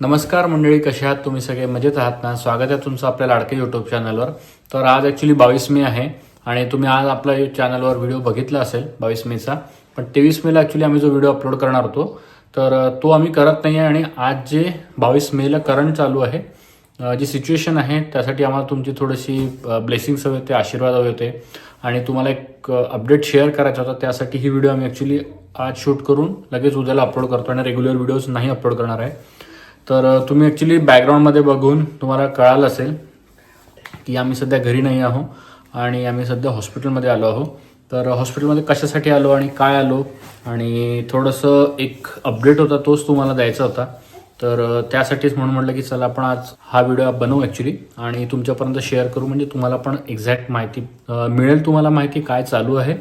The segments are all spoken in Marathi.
नमस्कार मंडळी कशा आहात? तुम्ही सगळे मजेत आहात ना? स्वागत आहे तुमचं आपल्या लाडके यूट्यूब चॅनलवर तर आज ॲक्च्युली बावीस मे आहे आणि तुम्ही आज आपल्या चॅनलवर व्हिडिओ बघितला असेल बावीस मेचा पण तेवीस मेला ॲक्च्युली आम्ही जो व्हिडिओ अपलोड करणार होतो तर तो आम्ही करत नाही आहे आणि आज जे बावीस मेला करंट चालू आहे जी सिच्युएशन आहे त्यासाठी आम्हाला तुमची थोडीशी ब्लेसिंग्स हवे होते आशीर्वाद हवे होते. आणि तुम्हाला एक अपडेट शेअर करायचा होता त्यासाठी ही व्हिडिओ आम्ही ॲक्च्युली आज शूट करून लगेच उद्याला अपलोड करतो आणि रेग्युलर व्हिडिओज नाही अपलोड करणार आहे. तर तुम्ही ॲक्च्युली बॅकग्राऊंडमध्ये बघून तुम्हाला कळालं असेल की आम्ही सध्या घरी नाही आहो आणि आम्ही सध्या हॉस्पिटलमध्ये आलो आहो. तर हॉस्पिटलमध्ये कशासाठी आलो आणि काय आलो? आणि थोडंसं एक अपडेट होता तोच तुम्हाला द्यायचा होता. तर त्यासाठीच म्हणून म्हटलं की चला आपण आज हा व्हिडिओ बनवू ॲक्च्युली आणि तुमच्यापर्यंत शेअर करू म्हणजे तुम्हाला पण एक्झॅक्ट माहिती मिळेल तुम्हाला माहिती काय चालू आहे.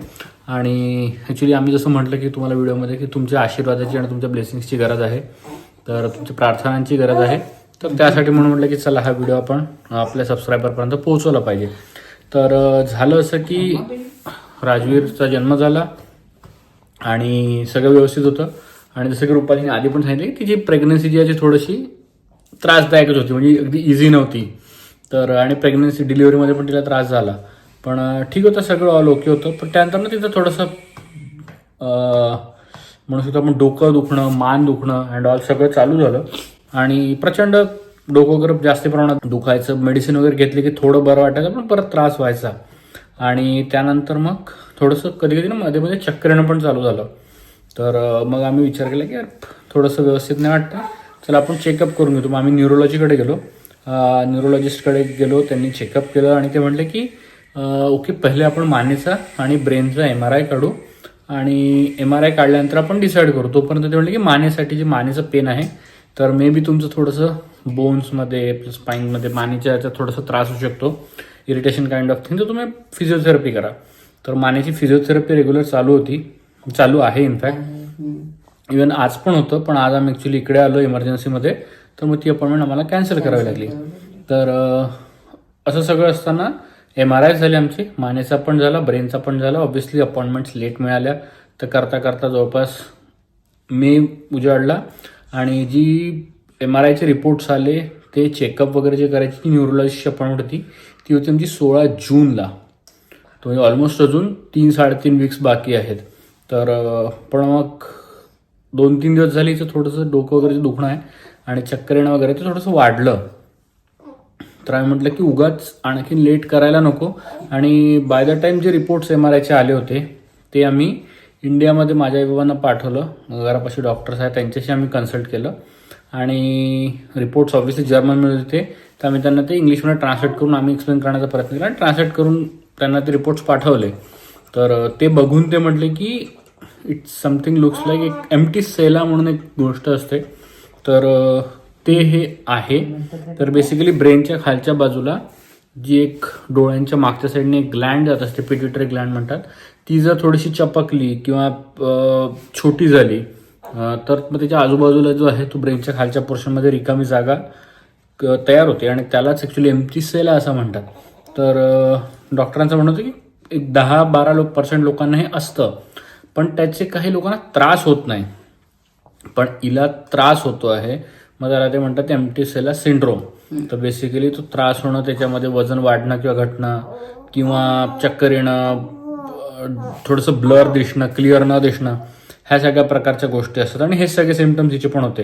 आणि ॲक्च्युली आम्ही जसं म्हटलं की तुम्हाला व्हिडिओमध्ये की तुमच्या आशीर्वादाची आणि तुमच्या ब्लेसिंग्सची गरज आहे. तर तुमची प्रार्थनांची गरज आहे. तर त्यासाठी म्हणून म्हटलं की चला हा व्हिडिओ आपण आपल्या सबस्क्रायबरपर्यंत पोहोचवला पाहिजे. तर झालं असं की राजवीरचा जन्म झाला आणि सगळं व्यवस्थित होतं. आणि जसं की रुपालीने आधी पण सांगितलं की जी प्रेग्नन्सी जी आहे ती थोडीशी त्रासदायकच होती म्हणजे अगदी इझी नव्हती. तर आणि प्रेग्नन्सी डिलिव्हरीमध्ये पण तिला त्रास झाला. पण ठीक होतं सगळं ऑल ओके होतं. पण त्यानंतर ना तिथं थोडंसं म्हणू शकतो आपण डोकं दुखणं मान दुखणं अँड ऑल सगळं चालू झालं. आणि प्रचंड डोकं वगैरे जास्त प्रमाणात दुखायचं. मेडिसिन वगैरे घेतली की थोडं बरं वाटायचं पण परत त्रास व्हायचा. आणि त्यानंतर मग थोडंसं कधी कधी ना मध्ये मध्ये चक्कर येणं पण चालू झालं. तर मग आम्ही विचार केला की यार थोडंसं व्यवस्थित नाही वाटतं. चला आपण चेकअप करून घेतो. मग आम्ही न्यूरोलॉजीकडे गेलो. न्यूरोलॉजिस्टकडे गेलो त्यांनी चेकअप केलं आणि ते म्हटले की ओके पहिले आपण मानेचा आणि ब्रेनचा एम आर आय काढू. आणि एम आर आय काढल्यानंतर आपण डिसाईड करू. तोपर्यंत ते म्हणले की मानेसाठी जे मानेचं पेन आहे तर मे बी तुमचं थोडंसं बोन्समध्ये प्लस स्पाईनमध्ये मानेच्या याचा थोडासा त्रास होऊ शकतो. इरिटेशन काइंड ऑफ थिंग तर तुम्ही फिजिओथेरपी करा. तर मानेची फिजिओथेरपी रेग्युलर चालू होती. चालू आहे इनफॅक्ट इवन आज पण होतं पण आज आम्ही ॲक्च्युली इकडे आलो इमर्जन्सीमध्ये तर मग ती अपॉइंटमेंट आम्हाला कॅन्सल करावी लागली. तर असं सगळं असताना एम आर आय झाले आमची. मानेचा पण झाला ब्रेनचा पण झाला. ऑब्व्हियसली अपॉइंटमेंट्स लेट मिळाल्या. तर करता करता जवळपास मे उजाडला. आणि जी एम आर आयचे रिपोर्ट्स आले ते चेकअप वगैरे जे करायची ती न्यूरोलॉजिस्टची अपॉइंटमेंट होती. ती होती आमची सोळा जूनला. तो म्हणजे ऑलमोस्ट अजून तीन साडेतीन वीक्स बाकी आहेत. तर पण मग दोन तीन दिवस झाली तर थोडंसं डोकं वगैरे दुखणं आहे. आणि चक्कर येणं वगैरे ते थोडंसं वाढलं. तर आम्ही म्हटलं की उगाच आणखीन लेट करायला नको. आणि बाय द टाईम जे रिपोर्ट्स एम आर आयचे आले होते ते आम्ही इंडियामध्ये माझ्या बाबांना पाठवलं. घरापाशी डॉक्टर्स आहेत त्यांच्याशी आम्ही कन्सल्ट केलं. आणि रिपोर्ट्स ऑब्व्हियसली जर्मनमध्ये होते. तर आम्ही त्यांना ते इंग्लिशमध्ये ट्रान्सलेट करून आम्ही एक्सप्लेन करण्याचा प्रयत्न केला आणि ट्रान्सलेट करून त्यांना ते रिपोर्ट्स पाठवले. तर ते बघून ते म्हटले की इट्स समथिंग लुक्स लाईक एक एम टी सेला म्हणून एक गोष्ट असते. तर ते हे आहे. तर बेसिकली ब्रेनच्या खालच्या बाजूला जी एक डोळ्यांच्या मागच्या साईडने एक ग्लँड जात असते पिट्युटरी ग्लँड म्हणतात ती जर थोडीशी चपकली किंवा छोटी झाली तर मग त्याच्या आजूबाजूला जो आहे तो ब्रेनच्या खालच्या पोर्शनमध्ये रिकामी जागा तयार होते. आणि त्यालाच ॲक्च्युली एमटी सेल असं म्हणतात. तर डॉक्टरांचं म्हणणं होतं की एक दहा बारा लोक पर्सेंट लोकांना हे असतं. पण त्याचे काही लोकांना त्रास होत नाही. पण हिला त्रास होतो आहे. मग त्याला ते म्हणतात एम टी सेला सिंड्रोम तर बेसिकली तो त्रास होणं त्याच्यामध्ये वजन वाढणं किंवा घटणं किंवा चक्कर येणं थोडंसं ब्लर दिसणं क्लिअर न दिसणं ह्या सगळ्या प्रकारच्या गोष्टी असतात. आणि हे सगळे सिमटम्स हिचे पण होते.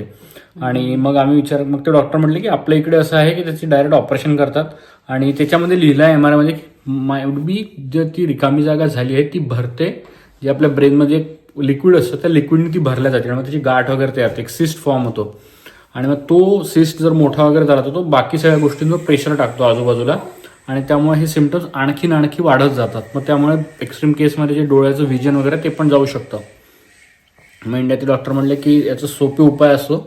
आणि मग आम्ही विचार मग ते डॉक्टर म्हटले की आपल्या इकडे असं आहे की त्याची डायरेक्ट ऑपरेशन करतात. आणि त्याच्यामध्ये लिहिलं आहे एम आर आयमध्ये माय बी जर ती रिकामी जागा झाली आहे ती भरते. जे आपल्या ब्रेनमध्ये लिक्विड असतं त्या लिक्विडने ती भरल्या जाते. आणि मग त्याची गाठ वगैरे तयार एक सिस्ट फॉर्म होतो. आणि मग तो सिस्ट जर मोठा वगैरे झाला तर तो बाकी सगळ्या गोष्टींवर प्रेशर टाकतो आजूबाजूला. आणि त्यामुळे हे सिमटम्स आणखीन आणखी वाढत जातात. मग त्यामुळे एक्स्ट्रीम केसमध्ये जे डोळ्याचं व्हिजन वगैरे ते पण जाऊ शकतं. मग इंडियातील डॉक्टर म्हणले की याचा सोपे उपाय असतो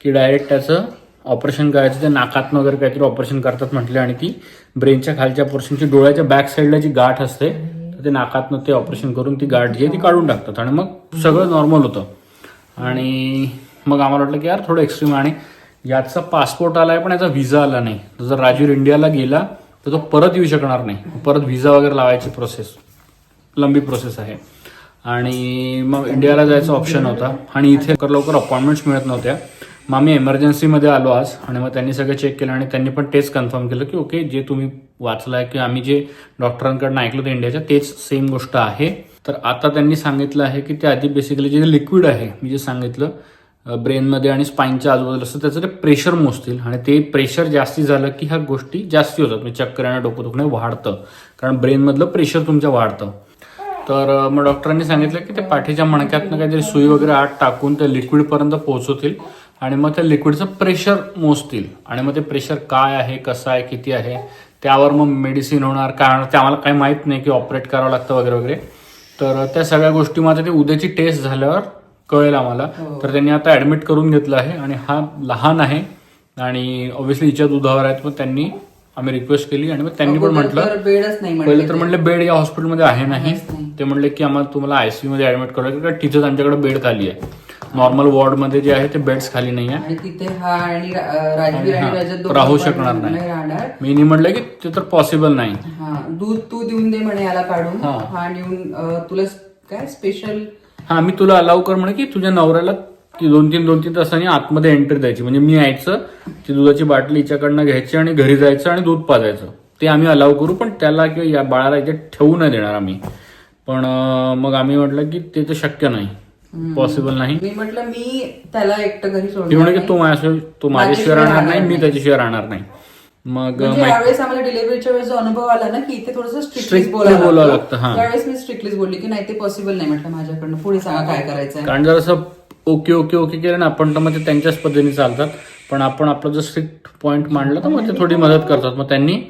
की डायरेक्ट त्याचं ऑपरेशन करायचं ते नाकातनं वगैरे काहीतरी ऑपरेशन करतात म्हटले आणि ती ब्रेनच्या खालच्या पोर्शनची डोळ्याच्या बॅक साईडला जी गाठ असते तर ते नाकातनं ते ऑपरेशन करून ती गाठ जी आहे ती काढून टाकतात. आणि मग सगळं नॉर्मल होतं. आणि मग आम्हाला वाटलं की यार थोडं एक्स्ट्रीम आणि याचा पासपोर्ट आला आहे पण याचा व्हिसा आला नाही. जर राजवीर इंडियाला गेला तर तो परत येऊ शकणार नाही. परत व्हिसा वगैरे लावायची प्रोसेस लंबी प्रोसेस आहे. आणि मग इंडियाला जायचा ऑप्शन होता आणि इथे लवकर लवकर अपॉइंटमेंट्स मिळत नव्हत्या. मग आम्ही एमर्जन्सीमध्ये आलो आज आणि मग त्यांनी सगळं चेक केलं आणि त्यांनी पण तेच कन्फर्म केलं की ओके जे तुम्ही वाचलंय की आम्ही जे डॉक्टरांकडनं ऐकलं होतं इंडियाच्या तेच सेम गोष्ट आहे. तर आता त्यांनी सांगितलं आहे की ते आधी बेसिकली जे लिक्विड आहे मी जे सांगितलं ब्रेनमध्ये आणि स्पाईनच्या आजूबाजूला असतं त्याचं ते प्रेशर मोजतील. आणि ते प्रेशर जास्ती झालं की ह्या गोष्टी जास्ती होतात. म्हणजे चक्कर आणि डोकं दुखणे वाढतं. कारण ब्रेनमधलं प्रेशर तुमच्या वाढतं. तर मग डॉक्टरांनी सांगितलं की ते पाठीच्या मणक्यातनं काहीतरी सुई वगैरे आत टाकून ते लिक्विडपर्यंत पोहोचवतील. आणि मग त्या लिक्विडचं प्रेशर मोजतील. आणि मग ते प्रेशर काय आहे कसं आहे किती आहे त्यावर मग मेडिसिन होणार काय होणार ते आम्हाला काही माहीत नाही की ऑपरेट करावं लागतं वगैरे वगैरे. तर त्या सगळ्या गोष्टी मग ते उद्याची टेस्ट झाल्यावर कळेल आम्हाला. तर त्यांनी आता ऍडमिट करून घेतलं आहे आणि हा लहान आहे आणि ऑब्व्हियसली हिच्या दुधावर आहेत मग त्यांनी आम्ही रिक्वेस्ट केली आणि मग त्यांनी पण म्हटलं नाही पहिले म्हटलं तर म्हणले बेड या हॉस्पिटलमध्ये आहे नाही. ते म्हणले की आम्हाला तुम्हाला आयसीयू मध्ये ऍडमिट करावं लागेल कारण तिथेच आमच्याकडे बेड खाली आहे. नॉर्मल वॉर्डमध्ये जे आहे ते बेड्स खाली नाही आहे. तिथे हा हा, राहू शकणार नाही. मी म्हटलं की ते तर पॉसिबल नाही. हा दूध तू देऊन दे म्हणे याला काढून. हा. हा नेऊन तुला काय स्पेशल हा मी तुला अलाव कर म्हणे की तुझ्या नवऱ्याला ती दोन तीन दोन तीन तासांनी आतमध्ये एंट्री द्यायची. म्हणजे मी यायचं ती दुधाची बाटली हिच्याकडनं घ्यायची आणि घरी जायचं आणि दूध पाजायचं. ते आम्ही अलाव करू पण त्याला किंवा या बाळाला इथे ठेवू नाही देणार आम्ही. पण मग आम्ही म्हटलं की ते तर शक्य नाही. पॉसिबल नाही. मी म्हटलं मी त्याला एकटं घरी ती सोडणार म्हणे की नाही. तो माझ्याशिवाय तो माझ्याशिवाय राहणार नाही मी. त्याच्याशिवाय राहणार नाही. मग म्हणजे माहित- यावेळेस आम्हाला डिलिव्हरीच्या वेळेस जो अनुभव आला ना की इथे थोडंसं स्ट्रिक्टली बोलावं लागतं. हा. त्यावेळेस मी स्ट्रिक्टलीच बोलली की नाही ते पॉसिबल नाही म्हटलं माझ्याकडनं. पुढे सांगा काय करायचंय कारण जर असं ओके ओके ओके केलं ना आपण तर मग ते त्यांच्याच पद्धतीने चालतात. पण आपण आपलं जर स्ट्रिक्ट पॉईंट मांडलं तर मग ते थोडी मदत करतात. मग त्यांनी.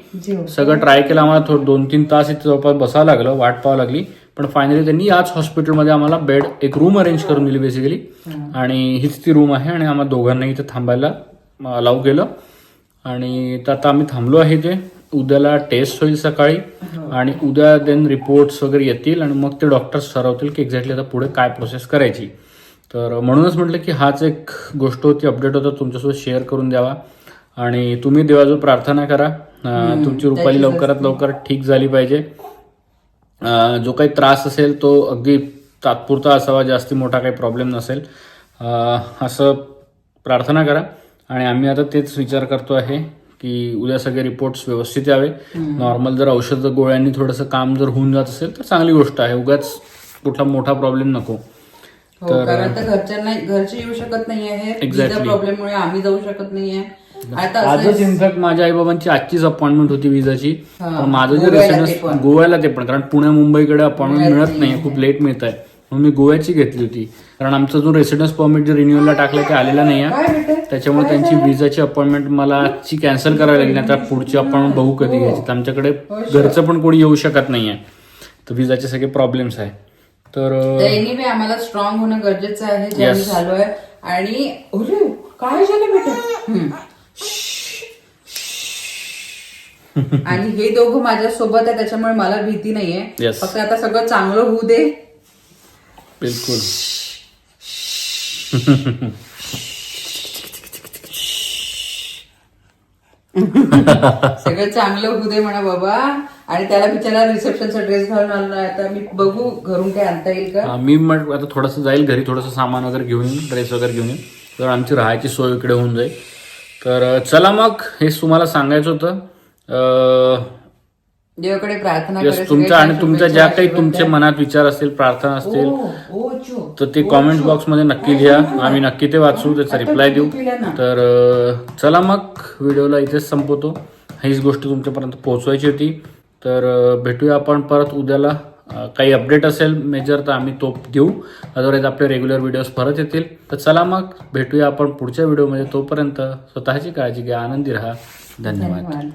सगळं ट्राय केलं आम्हाला थोडं दोन तीन तास इथे जवळपास बसावं लागलं वाट पाहावं लागली. पण फायनली त्यांनी याच हॉस्पिटलमध्ये आम्हाला बेड एक रूम अरेंज करून दिली बेसिकली आणि हीच ती रूम आहे आणि आम्हाला दोघांनाही इथे थांबायला अलाव केलं. आणि तर आता आम्ही थांबलो आहे ते उद्याला टेस्ट होईल सकाळी आणि उद्या देन रिपोर्ट्स वगैरे येतील आणि मग ते डॉक्टर्स ठरवतील की एक्झॅक्टली आता पुढे काय प्रोसेस करायची. तर म्हणूनच म्हटलं की हाच एक गोष्ट होती अपडेट होता तुमच्यासोबत शेअर करून द्यावा. आणि तुम्ही देवाजवळ प्रार्थना करा. तुमची रुपाली लवकरात लवकर ठीक झाली पाहिजे. जो काही त्रास असेल तो अगदी तात्पुरता असावा जास्ती मोठा काही प्रॉब्लेम नसेल. असं प्रार्थना करा. आणि आम्ही आता तेच विचार करतो आहे की उद्या सगळे रिपोर्ट्स व्यवस्थित यावे. नॉर्मल जर औषध गोळ्यांनी थोडंसं काम जर होऊन जात असेल तर चांगली गोष्ट आहे. उगाच कुठला मोठा प्रॉब्लेम नको. हो कारण तर घरच्यांना घरचे येऊ शकत नाही आहे Exactly. प्रॉब्लेममुळे आम्ही जाऊ शकत असं आजच इनफॅक्ट माझ्या आईबाबांची आजचीच अपॉइंटमेंट होती विजाची. पण माझं जे पण. गोव्याला ते पण. कारण पुणे मुंबईकडे अपॉइंटमेंट मिळत मिळत नाही. खूप लेट मिळत आहे म्हणून मी गोव्याची घेतली होती. कारण आमचा जो रेसिडन्स परमिट जे रिन्युअलला टाकलं ते आलेला नाही आहे. त्याच्यामुळे त्यांची विजाची अपॉइंटमेंट मला ची कॅन्सल करावी लागली. आता पुढची अपॉइंटमेंट बघू कधी घ्यायची. तर आमच्याकडे घरचं पण कोणी येऊ शकत नाहीये तर विजाचे सगळे प्रॉब्लेम्स आहे. तर एनिवे आम्हाला स्ट्रॉंग होणं गरजेचं आहे. जे आणि अरे काय झालं बेटा. आणि हे दोघं माझ्या सोबत आहे. त्याच्यामुळे मला भीती नाहीये. फक्त आता सगळं चांगलं होऊ दे. बिलकुल। सगळं चांगलं होऊ दे म्हणा बाबा. आणि त्याला बिचारा रिसेप्शनचा ड्रेस घालून आणला आता मी बघू घरून काय आणता येईल का? हा, मी मग आता थोडंसं जाईल घरी थोडंसं सामान वगैरे घेऊन येईन ड्रेस वगैरे घेऊन येईन. तर आमची राहायची सोय इकडे होऊन जाईल. तर चला मग हेच तुम्हाला सांगायचं होतं. देवाकडे प्रार्थना तुमच्या आणि तुमच्या ज्या काही तुमच्या मनात विचार असतील प्रार्थना असतील ओ, चो. तर ते कॉमेंट बॉक्समध्ये नक्की लिहा. आम्ही नक्की ते वाचू त्याचा रिप्लाय देऊ. तर चला मग व्हिडिओला इथेच संपवतो. हीच गोष्ट तुमच्यापर्यंत पोहोचवायची होती. तर भेटूया आपण परत उद्याला. काही अपडेट असेल मेजर तर आम्ही तो देऊ. अदरवाईज आपले रेग्युलर व्हिडिओज परत येतील. तर चला मग भेटूया आपण पुढच्या व्हिडिओमध्ये तोपर्यंत. स्वतःची काळजी घ्या आनंदी राहा. धन्यवाद.